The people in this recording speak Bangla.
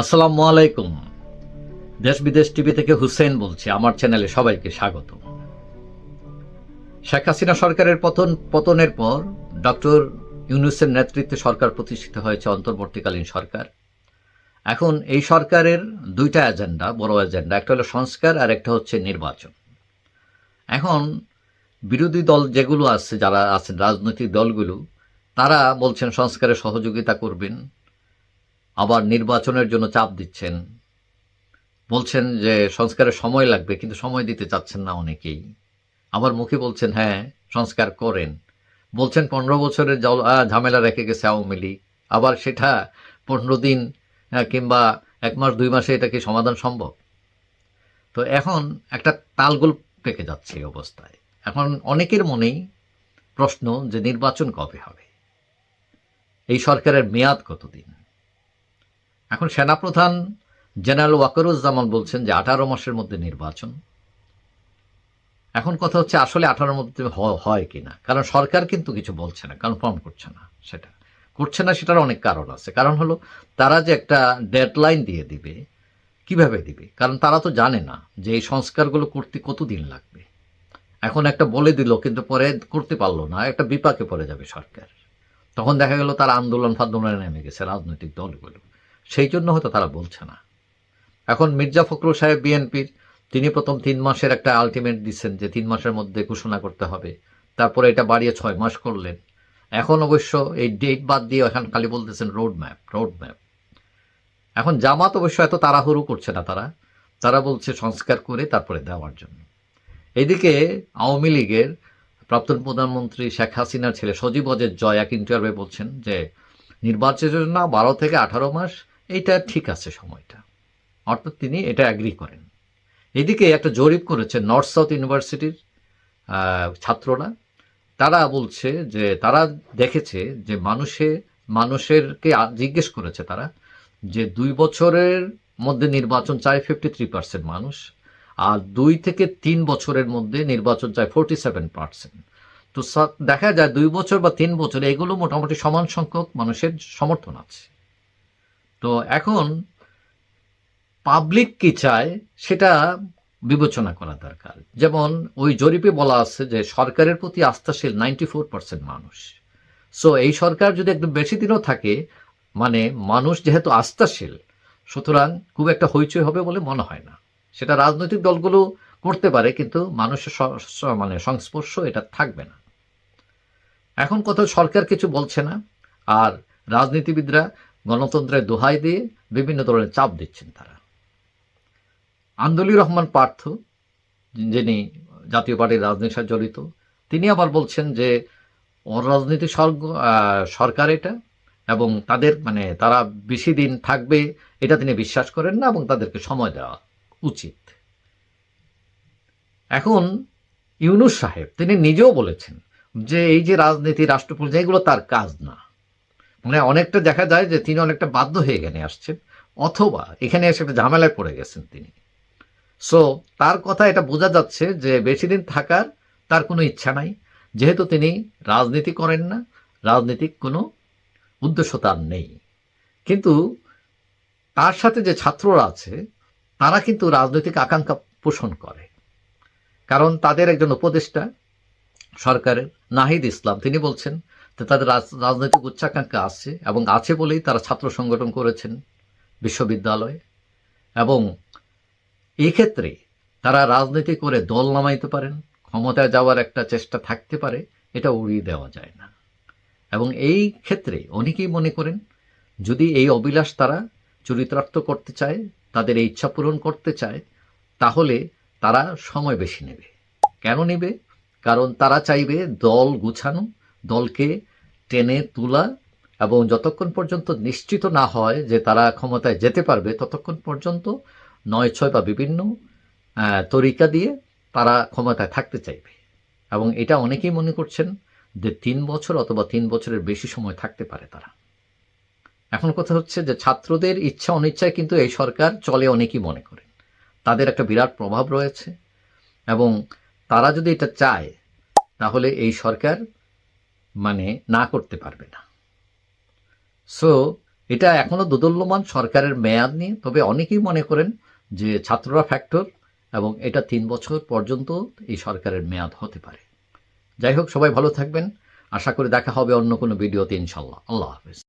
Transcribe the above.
আসসালামু আলাইকুম। দেশ বিদেশ টিভি থেকে হুসেন বলছি, আমার চ্যানেলে সবাইকে স্বাগত শেখ হাসিনা সরকারের পতন, পতনের পর ডক্টর ইউনুসের নেতৃত্বে সরকার প্রতিষ্ঠিত হয়েছে অন্তর্বর্তীকালীন সরকার। এখন এই সরকারের দুইটা এজেন্ডা, বড় এজেন্ডা, একটা হলো সংস্কার আর একটা হচ্ছে নির্বাচন। এখন বিরোধী দল যেগুলো আছে, যারা আছেন, রাজনৈতিক দলগুলো, তারা বলছেন সংস্কারে সহযোগিতা করবেন। আবার নির্বাচনের জন্য চাপ দিচ্ছেন। বলছেন যে সংস্কারের সময় লাগবে, কিন্তু সময় দিতে চাচ্ছেন না অনেকেই। আবার মুখে বলছেন হ্যাঁ সংস্কার করেন। বলছেন, পনেরো বছরের ঝামেলা রেখে গেছে আওয়ামী লীগ। আবার সেটা পনেরো দিন কিংবা এক মাস, দুই মাসে এটা কি সমাধান সম্ভব? তো এখন একটা তালগোল পেকে যাচ্ছে এই অবস্থায়। এখন অনেকের মনেই প্রশ্ন যে নির্বাচন কবে হবে? এই সরকারের মেয়াদ কতদিন? এখন সেনাপ্রধান জেনারেল ওয়াকারুজ্জামান বলছেন যে আঠারো মাসের মধ্যে নির্বাচন। এখন কথা হচ্ছে আসলে আঠারোর মধ্যে হয় কিনা। কারণ সরকার কিন্তু কিছু বলছে না কনফার্ম করছে না সেটা। করছে না সেটার অনেক কারণ আছে। কারণ হলো, তারা যে একটা ডেডলাইন দিয়ে দিবে, কীভাবে দিবে? কারণ তারা তো জানে না যে এই সংস্কারগুলো করতে কতদিন লাগবে। এখন একটা বলে দিল, কিন্তু পরে করতে পারল না, একটা বিপাকে পড়ে যাবে সরকার। তখন দেখা গেল তারা আন্দোলন ফান্দোলনে নেমে গেছে, রাজনৈতিক দলগুলো। সেই জন্য হয়তো তারা বলছে না। এখন মির্জা ফখরুল সাহেব বিএনপির, তিনি প্রথম তিন মাসের একটা আলটিমেট দিচ্ছেন যে তিন মাসের মধ্যে ঘোষণা করতে হবে। তারপরে এটা বাড়িয়ে ছয় মাস করলেন। এখন অবশ্য এই ডেট বাদ দিয়ে এখন খালি বলতেছেন রোড ম্যাপ রোড ম্যাপ এখন জামাত অবশ্য এত তাড়াহুড়ো করছে না তারা। তারা বলছে সংস্কার করে তারপরে দেওয়ার জন্য। এদিকে আওয়ামী লীগের প্রাক্তন প্রধানমন্ত্রী শেখ হাসিনার ছেলে সজীব অজের জয় এক ইন্টারভিউ বলছেন যে, নির্বাচনের জন্য বারো থেকে আঠারো মাস এইটা ঠিক আছে সময়টা। অর্থাৎ তিনি এটা অ্যাগ্রি করেন। এদিকে একটা জরিপ করেছে নর্থ সাউথ ইউনিভার্সিটির ছাত্ররা। তারা বলছে যে, তারা দেখেছে যে মানুষে, মানুষেরকে জিজ্ঞেস করেছে তারা যে দুই বছরের মধ্যে নির্বাচন চায় ফিফটি থ্রি পার্সেন্ট মানুষ আর দুই থেকে তিন বছরের মধ্যে নির্বাচন চায় ফোরটি সেভেন পার্সেন্ট তো দেখা যায় দুই বছর বা তিন বছর এগুলো মোটামুটি সমান সংখ্যক মানুষের সমর্থন আছে। তো এখন পাবলিক কি চায়, সেটা বিবেচনা করা দরকার। যেমন ওই জরিপে বলা আছে যে সরকারের প্রতি আস্থাশীল নাইনটি ফোর পার্সেন্ট মানুষ। সো এই সরকার যদি একটু বেশি দিনও থাকে মানে মানুষ যেহেতু আস্থাশীল, সুতরাং খুব একটা হইচই হবে বলে মনে হয় না। সেটা রাজনৈতিক দলগুলো করতে পারে, কিন্তু মানুষের মানে সংস্পর্শ এটা থাকবে না। এখন কোথাও সরকার কিছু বলছে না, আর রাজনীতিবিদরা গণতন্ত্রের দোহাই দিয়ে বিভিন্ন ধরনের চাপ দিচ্ছেন তারা। আন্দোলির রহমান পার্থ যিনি জাতীয় পার্টির রাজনীতির সাথে জড়িত তিনি আবার বলছেন যে আহ, সরকার এটা এবং তাদের মানে তারা বেশি দিন থাকবে এটা তিনি বিশ্বাস করেন না এবং তাদেরকে সময় দেওয়া উচিত। এখন ইউনুস সাহেব তিনি নিজেও বলেছেন যে এই যে রাজনীতি রাষ্ট্রপতি এগুলো তার কাজ না। মানে অনেকটা দেখা যায় যে তিনি অনেকটা বাধ্য হয়ে এখানে আসছেন, অথবা এখানে এসে একটা ঝামেলায় পড়ে গেছেন তিনি। সো তার কথা এটা বোঝা যাচ্ছে যে বেশি দিন থাকার তার কোনো ইচ্ছা নাই। যেহেতু তিনি রাজনীতি করেন না, রাজনীতিক কোনো উদ্দেশ্য তার নেই। কিন্তু তার সাথে যে ছাত্ররা আছে, তারা কিন্তু রাজনৈতিক আকাঙ্ক্ষা পোষণ করে। কারণ তাদের একজন উপদেষ্টা, সরকারের নাহিদ ইসলাম, তিনি বলছেন যে তাদের রাজ- রাজনৈতিক উচ্চাকাঙ্ক্ষা আছে এবং আছে বলেই তারা ছাত্র সংগঠন করেছেন বিশ্ববিদ্যালয়ে। এবং ক্ষেত্রে তারা রাজনীতি করে দল নামাইতে পারেন, ক্ষমতায় যাওয়ার একটা চেষ্টা থাকতে পারে, এটা উড়িয়ে দেওয়া যায় না। এবং এই ক্ষেত্রে অনেকেই মনে করেন, যদি এই অভিলাষ তারা চরিতার্থ করতে চায়, তাদের এই ইচ্ছা পূরণ করতে চায়, তাহলে তারা সময় বেশি নেবে। কেন নেবে? কারণ তারা চাইবে দল গুছানো দলকে টেনে তোলা এবং যতক্ষণ পর্যন্ত নিশ্চিত না হয় যে তারা ক্ষমতায় যেতে পারবে, ততক্ষণ পর্যন্ত নয় ছয় বা বিভিন্ন তরিকা দিয়ে তারা ক্ষমতায় থাকতে চাইবে। এবং এটা অনেকেই মনে করছেন যে তিন বছর অথবা তিন বছরের বেশি সময় থাকতে পারে তারা। এখন কথা হচ্ছে যে ছাত্রদের ইচ্ছা অনিচ্ছায় কিন্তু এই সরকার চলে অনেকেই মনে করেন। তাদের একটা বিরাট প্রভাব রয়েছে এবং তারা যদি এটা চায়, তাহলে এই সরকার মানে না করতে পারবে না। সো এটা এখনও দোদল্যমান সরকারের মেয়াদ নিয়ে, তবে অনেকেই মনে করেন যে ছাত্ররা ফ্যাক্টর এবং এটা তিন বছর পর্যন্ত এই সরকারের মেয়াদ হতে পারে। যাই হোক, সবাই ভালো থাকবেন। আশা করি দেখা হবে অন্য কোনো ভিডিওতে ইনশাল্লাহ। আল্লাহ হাফেজ।